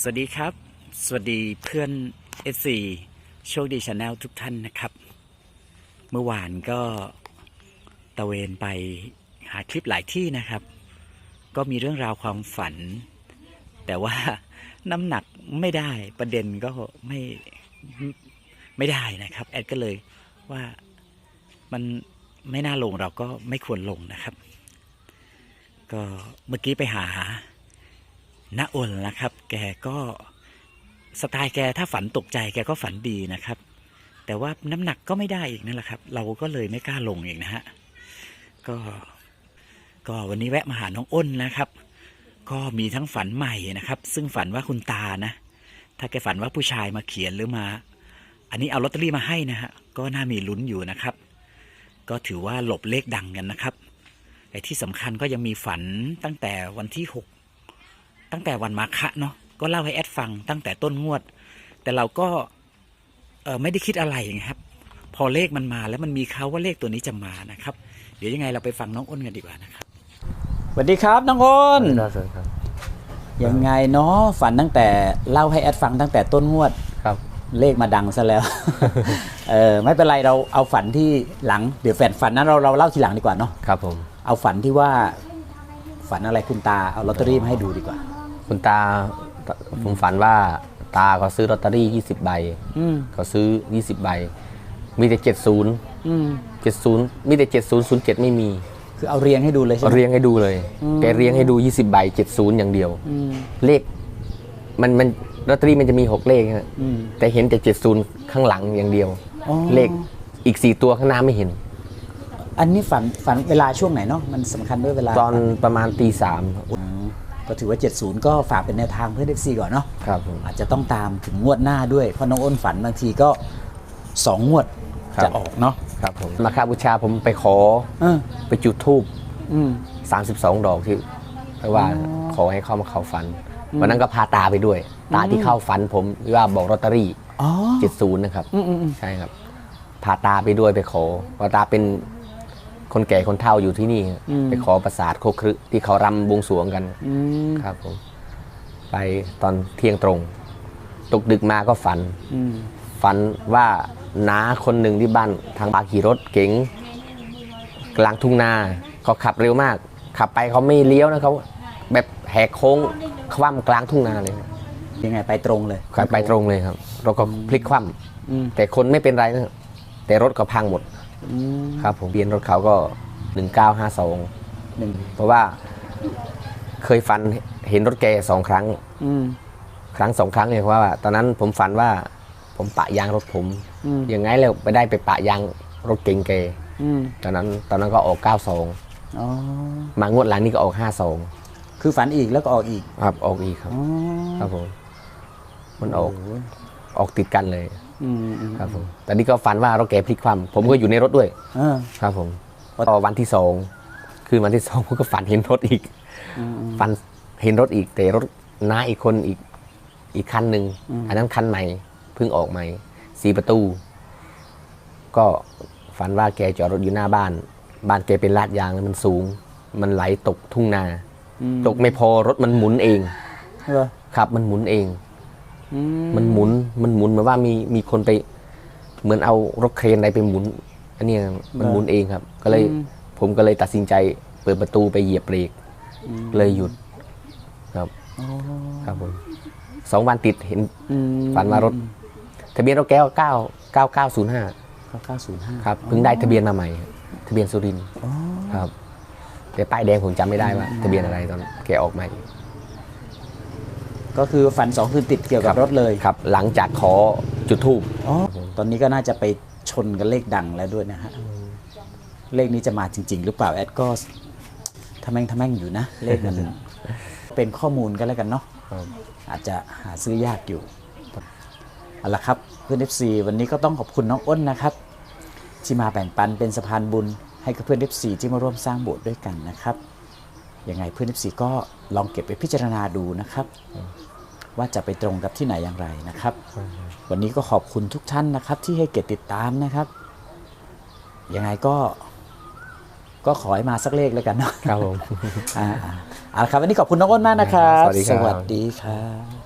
สวัสดีครับ สวัสดีเพื่อน S4 โชคดีชาแนลทุกท่านนะครับ เมื่อวานก็ตะเวนไปหาคลิปหลายที่นะครับ ก็มีเรื่องราวความฝัน แต่ว่าน้ำหนักไม่ได้ประเด็นก็ไม่ไม่ได้นะครับ แอดก็เลยว่ามันไม่น่าลงเราก็ไม่ควรลงนะครับ ก็เมื่อกี้ไปหา ณโอนนะครับ แกก็สไตล์แกถ้าฝันตกใจแกก็ฝันดีนะครับ แต่ว่าน้ำหนักก็ไม่ได้อีกนั่นแหละครับ เราก็เลยไม่กล้าลงอีกนะฮะก็ก็วันนี้แวะมาหาน้องอ้นนะครับ ก็มีทั้งฝันใหม่นะครับ ซึ่งฝันว่าคุณตานะ ถ้าแกฝันว่าผู้ชายมาเขียนหรือมา อันนี้เอาลอตเตอรี่มาให้นะฮะก็น่ามีลุ้นอยู่นะครับ ก็ถือว่าหลบเลขดังกันนะครับแต่ที่สำคัญก็ยังมีฝันตั้งแต่วันที่หก ตั้งแต่วันมาฆะเนาะก็เล่าให้แอดฟังตั้งแต่ต้นงวด แต่เราก็เออไม่ได้คิดอะไรนะครับ พอเลขมันมาแล้วมันมีเขาว่าเลขตัวนี้จะมานะครับ เดี๋ยวยังไงเราไปฟังน้องอ้นกันดีกว่านะครับสวัสดีครับน้องอ้นได้เลยครับ ยังไงเนาะฝันตั้งแต่เล่าให้แอดฟังตั้งแต่ต้นงวด ครับ เลขมาดังซะแล้ว เออไม่เป็นไรเราเอาฝันที่หลังเดี๋ยวแฟนฝันนั้นเราเราเล่าทีหลังดีกว่าเนาะครับผม เอาฝันที่ว่าฝันอะไรคุณตาเอาลอตเตอรี่มาให้ดูดีกว่า คุณตาผมฝันว่าตาเขาซื้อลอตเตอรี่20ใบอืมเขาซื้อ20ใบ มีแต่70อืม70มีแต่70 07ไม่มี คือเอาเรียงให้ดูเลยใช่ไหมเรียงให้ดูเลยอืมแกเรียงให้ดู20ใบ70อย่างเดียวอืมเลข มันมันลอตเตอรี่มันจะมี6เลขฮะอืมแต่เห็นแต่70ข้างหลังอย่างเดียวอ๋อเลขอีก4ตัวข้างหน้าไม่เห็น อันนี้ฝันฝันเวลาช่วงไหนเนาะมันสำคัญด้วยเวลา ตอนประมาณตีสามอืม ก็ถือว่า 70 ก็ฝากเป็นแนวทางเพื่อนเอฟซีก่อนเนาะครับผม อาจจะต้องตามถึงงวดหน้าด้วยเพราะน้องอ้นฝันบางทีก็2งวดครับ จะออกเนาะครับผมมาคาบูชาผมไปขอเออไปจุดทูบอืม 32 ดอกที่ไม่ว่าอ๋อขอให้เข้ามาเข้าฝันวันนั้นก็พาตาไปด้วย ตาที่เข้าฝันผมว่าบอกลอตเตอรี่ อ๋อ 70 นะครับ อืมอืมอืม ใช่ครับ พาตาไปด้วยไปขอว่าตาเป็น คนแก่คนเฒ่าอยู่ที่นี่ไปขอประสาทโคครึที่เขารำบวงสรวงกัน อืมครับผมไปตอนเที่ยงตรง ตกดึกมาก็ฝัน อืมฝันว่าน้าคนหนึ่งที่บ้านทางบาขี่รถเก๋งกลางทุ่งนาเขาขับเร็วมาก ขับไปเขาไม่เลี้ยวนะเขาแบบแหกโค้งคว่ำกลางทุ่งนาเลยยังไงไปตรงเลยขับไปตรงเลยครับรถก็พลิกคว่อืมำแต่คนไม่เป็นไรนะครับแต่รถก็พังหมดอืม ครับผมเบียนรถเขาก็ 1952 หนึ่งเพราะว่าเคยฝันเห็นรถแกสองครั้ง อืม ครั้งสองครั้งเนี่ยเพราะว่า ตอนนั้นผมฝันว่าผมปะยางรถผมอืม ยังไงแล้วไปได้ไปปะยางรถเก๋งแกอืมตอนนั้นตอนนั้นก็ออก 92 อ๋อมางวดหลังนี่ก็ออกคือฝันอีกแล้วก็ออกอีก52ครับออกอีกครับ อ๋อครับผมมันออกโโหออกติดกันเลยอืมอืม ครับผมแต่นี่ก็ฝันว่ารถแกพลิกคว่ำผมก็อยู่ในรถด้วยเออครับผมพอวันที่สองคืนวันที่สองผมก็ฝันเห็นรถอีกอืมอืมฝันเห็นรถอีกแต่รถน้าอีกคนอีกอีกคันหนึ่งอืมอันนั้นคันใหม่เพิ่งออกใหม่สีประตู ก็ฝันว่าแกจอดรถอยู่หน้าบ้าน บ้านแกเป็นลาดยางแล้วมันสูง มันไหลตกทุ่งนาอืมตกไม่พอรถมันหมุนเองเหรอครับมันหมุนเองอื มันหมุนมันหมุนเหมือนว่ามีมีคนไป เหมือนเอารถเครนอะไรไปหมุน อันเนี้ยมันหมุนเองครับ ก็เลยอืมผมก็เลยตัดสินใจเปิดประตูไปเหยียบเบรกอืมเลยหยุดครับอ๋อครับผมสองวันติดเห็นอืมฝันว่ารถ ทะเบียนรถแก้วเก้าเก้าเก้าศูนย์ห้าเก้าศูนย์ห้าครับเพิ่งได้ทะเบียนมาใหม่ครับทะเบียนสุรินทร์อ๋อครับแต่ป้ายแดงผมจำไม่ได้ว่า ทะเบียนอะไรตอนแกออกใหม่ ก็คือฝันสองคืนติดเกี่ยวกับรถเลยครับ หลังจากขอจุดทูบอ๋อตอนนี้ก็น่าจะไปชนกับเลขดังแล้วด้วยนะฮะเลขนี้จะมาจริง ๆ หรือเปล่าแอดก็ทำแม่งทำแม่งอยู่นะ เลขมันเป็นข้อมูลกันแล้วกันเนาะอาจจะหาซื้อยากอยู่เอาละครับเพื่อน FC วันนี้ก็ต้องขอบคุณน้องอ้นนะครับ ที่มาแบ่งปันเป็นสะพานบุญให้กับเพื่อน FC ที่มาร่วมสร้างโบสถ์ด้วยกันนะครับ ยังไงเพื่อน FC ก็ลองเก็บไปพิจารณาดูนะครับ ว่าจะไปตรงกับที่ไหนอย่างไรนะครับ วันนี้ก็ขอบคุณทุกท่านนะครับ ที่ให้เกียรติติดตามนะครับ ยังไงก็ก็ขอให้มาสักเลขแล้วกันเนาะครับผมอ่าๆเอาละครับวันนี้ขอบคุณน้องอ้นมากนะครับ สวัสดีครับสวัสดีครับ